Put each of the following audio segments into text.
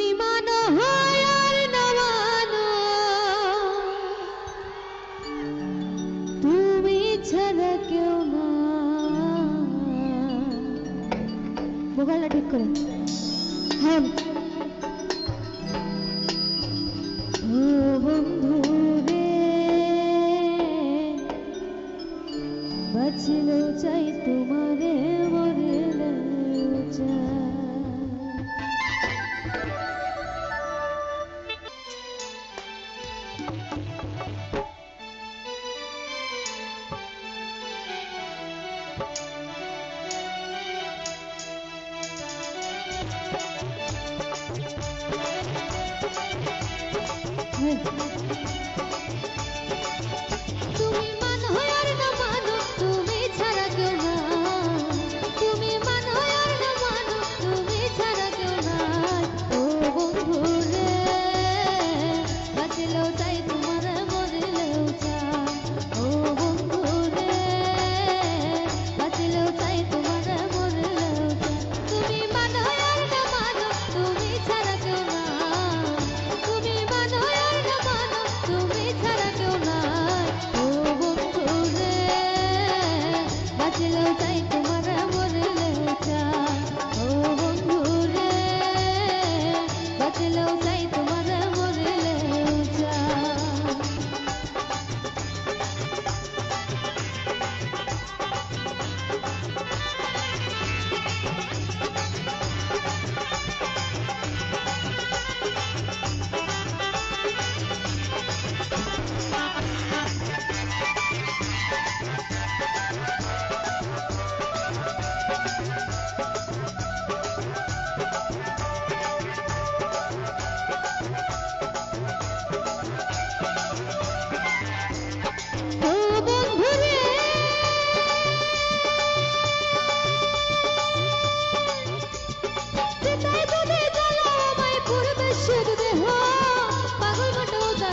তুমি মানো হয় আর না মানো তুমি ছাড়া কেউ না। ভোগালটা ঠিক করে। হ্যাঁ। বাঁচলেও চাই তোমারে। Mm-hmm.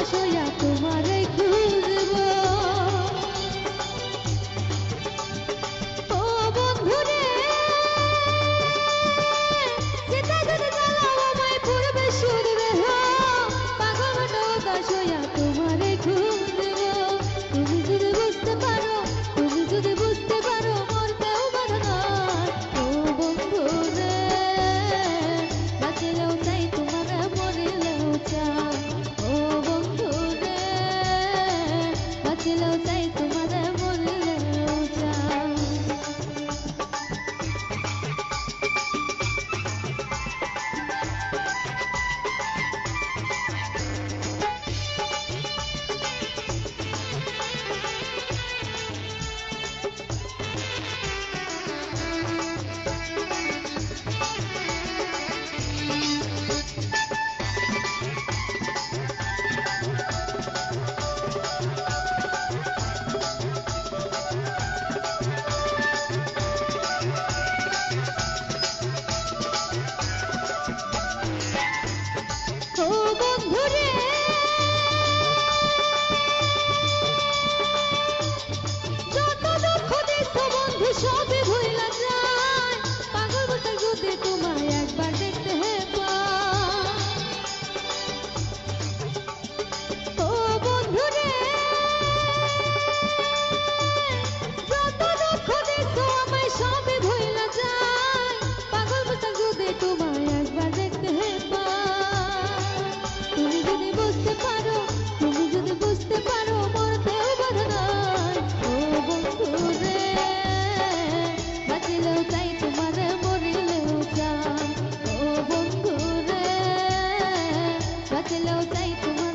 说要不？لو تيقظ